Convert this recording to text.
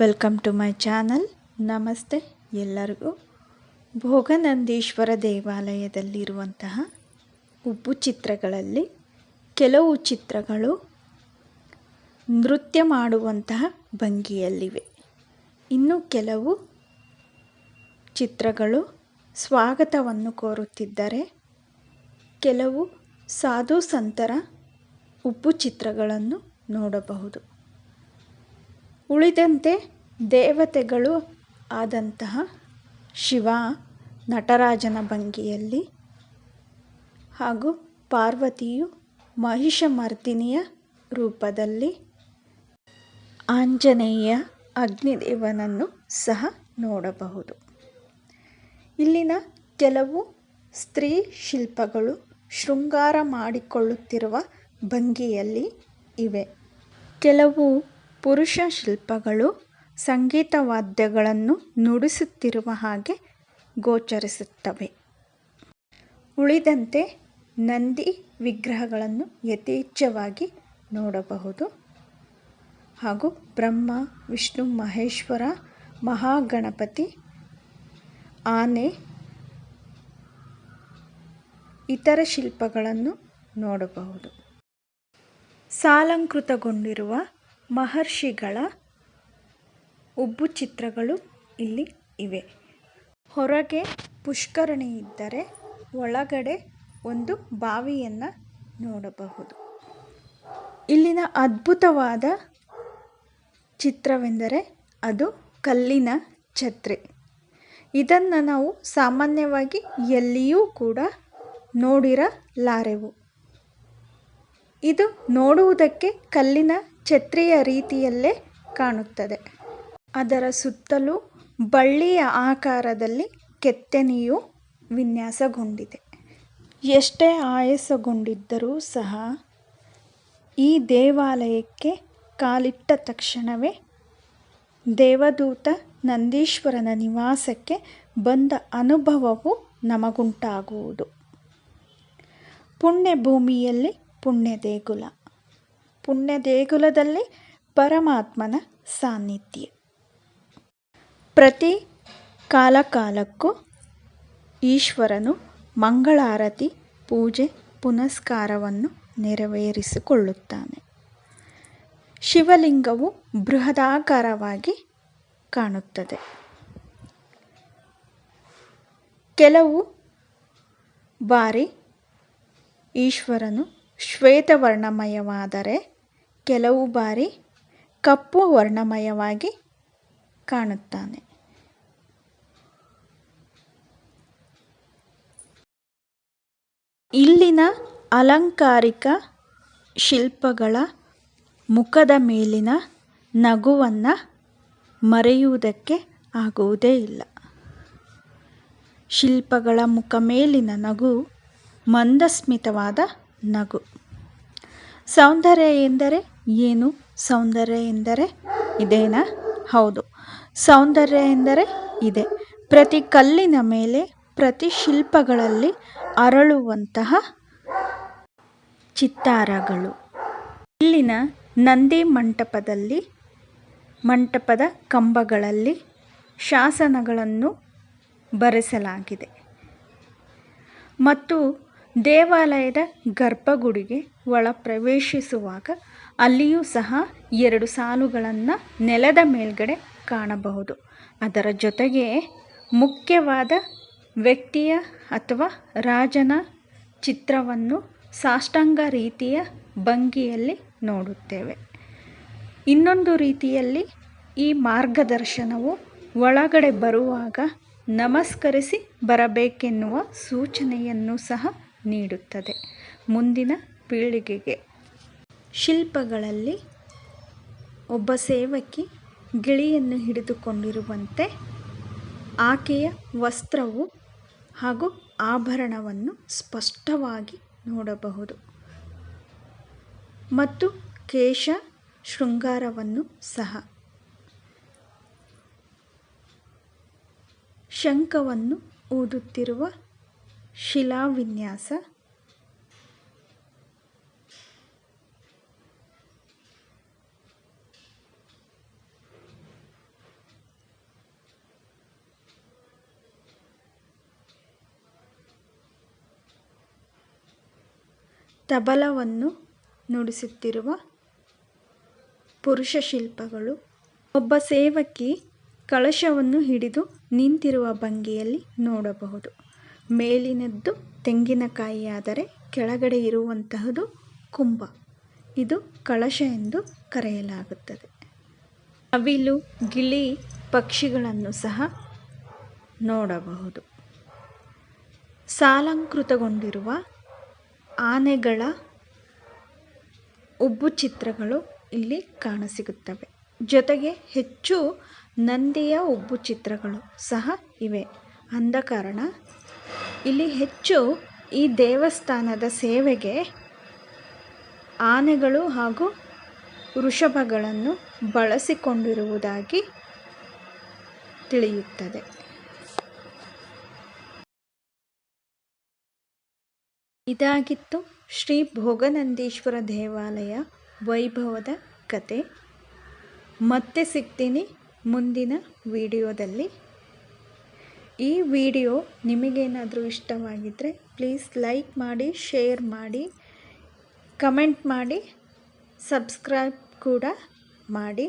Welcome to my channel ನಮಸ್ತೆ ಎಲ್ಲರಿಗೂ. ಭೋಗನಂದೀಶ್ವರ ದೇವಾಲಯದಲ್ಲಿರುವಂತಹ ಉಬ್ಬು ಚಿತ್ರಗಳಲ್ಲಿ ಕೆಲವು ಚಿತ್ರಗಳು ನೃತ್ಯ ಮಾಡುವಂತಹ ಭಂಗಿಯಲ್ಲಿವೆ. ಇನ್ನು ಕೆಲವು ಚಿತ್ರಗಳು ಸ್ವಾಗತವನ್ನು ಕೋರುತ್ತಿದ್ದರೆ ಕೆಲವು ಸಾಧು ಸಂತರ ಉಬ್ಬು ಚಿತ್ರಗಳನ್ನು ನೋಡಬಹುದು. ಉಳಿದಂತೆ ದೇವತೆಗಳು ಆದಂತಹ ಶಿವ ನಟರಾಜನ ಭಂಗಿಯಲ್ಲಿ ಹಾಗೂ ಪಾರ್ವತಿಯು ಮಹಿಷಮರ್ದಿನಿಯ ರೂಪದಲ್ಲಿ ಆಂಜನೇಯ ಅಗ್ನಿದೇವನನ್ನು ಸಹ ನೋಡಬಹುದು. ಇಲ್ಲಿನ ಕೆಲವು ಸ್ತ್ರೀ ಶಿಲ್ಪಗಳು ಶೃಂಗಾರ ಮಾಡಿಕೊಳ್ಳುತ್ತಿರುವ ಭಂಗಿಯಲ್ಲಿ ಇವೆ. ಕೆಲವು ಪುರುಷ ಶಿಲ್ಪಗಳು ಸಂಗೀತ ವಾದ್ಯಗಳನ್ನು ನುಡಿಸುತ್ತಿರುವ ಹಾಗೆ ಗೋಚರಿಸುತ್ತವೆ. ಉಳಿದಂತೆ ನಂದಿ ವಿಗ್ರಹಗಳನ್ನು ಯಥೇಚ್ಛವಾಗಿ ನೋಡಬಹುದು. ಹಾಗೂ ಬ್ರಹ್ಮ, ವಿಷ್ಣು, ಮಹೇಶ್ವರ, ಮಹಾಗಣಪತಿ, ಆನೆ, ಇತರ ಶಿಲ್ಪಗಳನ್ನು ನೋಡಬಹುದು. ಸಾಲಂಕೃತಗೊಂಡಿರುವ ಮಹರ್ಷಿಗಳ ಉಬ್ಬು ಚಿತ್ರಗಳು ಇಲ್ಲಿ ಇವೆ. ಹೊರಗೆ ಪುಷ್ಕರಣಿ ಇದ್ದರೆ ಒಳಗಡೆ ಒಂದು ಬಾವಿಯನ್ನು ನೋಡಬಹುದು. ಇಲ್ಲಿನ ಅದ್ಭುತವಾದ ಚಿತ್ರವೆಂದರೆ ಅದು ಕಲ್ಲಿನ ಛತ್ರಿ. ಇದನ್ನು ನಾವು ಸಾಮಾನ್ಯವಾಗಿ ಎಲ್ಲಿಯೂ ಕೂಡ ನೋಡಿರಲಾರೆವು. ಇದು ನೋಡುವುದಕ್ಕೆ ಕಲ್ಲಿನ ಛತ್ರಿಯ ರೀತಿಯಲ್ಲೇ ಕಾಣುತ್ತದೆ. ಅದರ ಸುತ್ತಲೂ ಬಳ್ಳಿಯ ಆಕಾರದಲ್ಲಿ ಕೆತ್ತನೆಯು ವಿನ್ಯಾಸಗೊಂಡಿದೆ. ಎಷ್ಟೇ ಆಯಾಸಗೊಂಡಿದ್ದರೂ ಸಹ ಈ ದೇವಾಲಯಕ್ಕೆ ಕಾಲಿಟ್ಟ ತಕ್ಷಣವೇ ದೇವದೂತ ನಂದೀಶ್ವರನ ನಿವಾಸಕ್ಕೆ ಬಂದ ಅನುಭವವು ನಮಗುಂಟಾಗುವುದು. ಪುಣ್ಯಭೂಮಿಯಲ್ಲಿ ಪುಣ್ಯ ದೇಗುಲ ಪುಣ್ಯ ದೇಗುಲದಲ್ಲಿ ಪರಮಾತ್ಮನ ಸಾನ್ನಿಧ್ಯ. ಪ್ರತಿ ಕಾಲಕಾಲಕ್ಕೂ ಈಶ್ವರನು ಮಂಗಳಾರತಿ, ಪೂಜೆ, ಪುನಸ್ಕಾರವನ್ನು ನೆರವೇರಿಸಿಕೊಳ್ಳುತ್ತಾನೆ. ಶಿವಲಿಂಗವು ಬೃಹದಾಕಾರವಾಗಿ ಕಾಣುತ್ತದೆ. ಕೆಲವು ಬಾರಿ ಈಶ್ವರನು ಶ್ವೇತವರ್ಣಮಯವಾದರೆ ಕೆಲವು ಬಾರಿ ಕಪ್ಪು ವರ್ಣಮಯವಾಗಿ ಕಾಣುತ್ತಾನೆ. ಇಲ್ಲಿನ ಅಲಂಕಾರಿಕ ಶಿಲ್ಪಗಳ ಮುಖದ ಮೇಲಿನ ನಗುವನ್ನು ಮರೆಯುವುದಕ್ಕೆ ಆಗುವುದೇ ಇಲ್ಲ. ಶಿಲ್ಪಗಳ ಮುಖ ಮೇಲಿನ ನಗು ಮಂದಸ್ಮಿತವಾದ ನಗು. ಸೌಂದರ್ಯ ಎಂದರೆ ಏನು? ಸೌಂದರ್ಯ ಎಂದರೆ ಇದೇನಾ? ಹೌದು. ಸೌಂದರ್ಯ ಎಂದರೆ ಇದೆ. ಪ್ರತಿ ಕಲ್ಲಿನ ಮೇಲೆ ಪ್ರತಿ ಶಿಲ್ಪಗಳಲ್ಲಿ ಅರಳುವಂತಹ ಚಿತ್ತಾರಗಳು. ಇಲ್ಲಿನ ನಂದಿ ಮಂಟಪದಲ್ಲಿ, ಮಂಟಪದ ಕಂಬಗಳಲ್ಲಿ ಶಾಸನಗಳನ್ನು ಬರೆಸಲಾಗಿದೆ. ಮತ್ತು ದೇವಾಲಯದ ಗರ್ಭಗುಡಿಗೆ ಒಳ ಪ್ರವೇಶಿಸುವಾಗ ಅಲ್ಲಿಯೂ ಸಹ ಎರಡು ಸಾಲುಗಳನ್ನು ನೆಲದ ಮೇಲ್ಗಡೆ ಕಾಣಬಹುದು. ಅದರ ಜೊತೆಗೆ ಮುಖ್ಯವಾದ ವ್ಯಕ್ತಿಯ ಅಥವಾ ರಾಜನ ಚಿತ್ರವನ್ನು ಸಾಷ್ಟಾಂಗ ರೀತಿಯ ಭಂಗಿಯಲ್ಲಿ ನೋಡುತ್ತೇವೆ. ಇನ್ನೊಂದು ರೀತಿಯಲ್ಲಿ ಈ ಮಾರ್ಗದರ್ಶನವು ಒಳಗಡೆ ಬರುವಾಗ ನಮಸ್ಕರಿಸಿ ಬರಬೇಕೆನ್ನುವ ಸೂಚನೆಯನ್ನು ಸಹ ನೀಡುತ್ತದೆ. ಮುಂದಿನ ಪೀಳಿಗೆಗೆ ಶಿಲ್ಪಗಳಲ್ಲಿ ಒಬ್ಬ ಸೇವಕಿ ಗಿಳಿಯನ್ನು ಹಿಡಿದುಕೊಂಡಿರುವಂತೆ ಆಕೆಯ ವಸ್ತ್ರವು ಹಾಗೂ ಆಭರಣವನ್ನು ಸ್ಪಷ್ಟವಾಗಿ ನೋಡಬಹುದು. ಮತ್ತು ಕೇಶ ಶೃಂಗಾರವನ್ನು ಸಹ. ಶಂಖವನ್ನು ಊದುತ್ತಿರುವ ಶಿಲಾವಿನ್ಯಾಸ ತಬಲವನ್ನು ನುಡಿಸುತ್ತಿರುವ ಪುರುಷ ಶಿಲ್ಪಗಳು. ಒಬ್ಬ ಸೇವಕಿ ಕಳಶವನ್ನು ಹಿಡಿದು ನಿಂತಿರುವ ಭಂಗಿಯಲ್ಲಿ ನೋಡಬಹುದು. ಮೇಲಿನದ್ದು ತೆಂಗಿನಕಾಯಿಯಾದರೆ ಕೆಳಗಡೆ ಇರುವಂತಹದು ಕುಂಭ. ಇದು ಕಳಶ ಎಂದು ಕರೆಯಲಾಗುತ್ತದೆ. ಅವಿಲು, ಗಿಳಿ ಪಕ್ಷಿಗಳನ್ನು ಸಹ ನೋಡಬಹುದು. ಸಾಲಂಕೃತಗೊಂಡಿರುವ ಆನೆಗಳ ಉಬ್ಬು ಚಿತ್ರಗಳು ಇಲ್ಲಿ ಕಾಣಸಿಗುತ್ತವೆ. ಜೊತೆಗೆ ಹೆಚ್ಚು ನಂದಿಯ ಉಬ್ಬು ಚಿತ್ರಗಳು ಸಹ ಇವೆ. ಅಂದ ಕಾರಣ ಇಲ್ಲಿ ಹೆಚ್ಚು ಈ ದೇವಸ್ಥಾನದ ಸೇವೆಗೆ ಆನೆಗಳು ಹಾಗೂ ವೃಷಭಗಳನ್ನು ಬಳಸಿಕೊಂಡಿರುವುದಾಗಿ ತಿಳಿಯುತ್ತದೆ. ಇದಾಗಿತ್ತು ಶ್ರೀ ಭೋಗನಂದೀಶ್ವರ ದೇವಾಲಯ ವೈಭವದ ಕತೆ. ಮತ್ತೆ ಸಿಗ್ತೀನಿ ಮುಂದಿನ ವಿಡಿಯೋದಲ್ಲಿ. ಈ ವಿಡಿಯೋ ನಿಮಗೇನಾದರೂ ಇಷ್ಟವಾಗಿದ್ದರೆ ಪ್ಲೀಸ್ ಲೈಕ್ ಮಾಡಿ, ಶೇರ್ ಮಾಡಿ, ಕಮೆಂಟ್ ಮಾಡಿ, ಸಬ್ಸ್ಕ್ರೈಬ್ ಕೂಡ ಮಾಡಿ.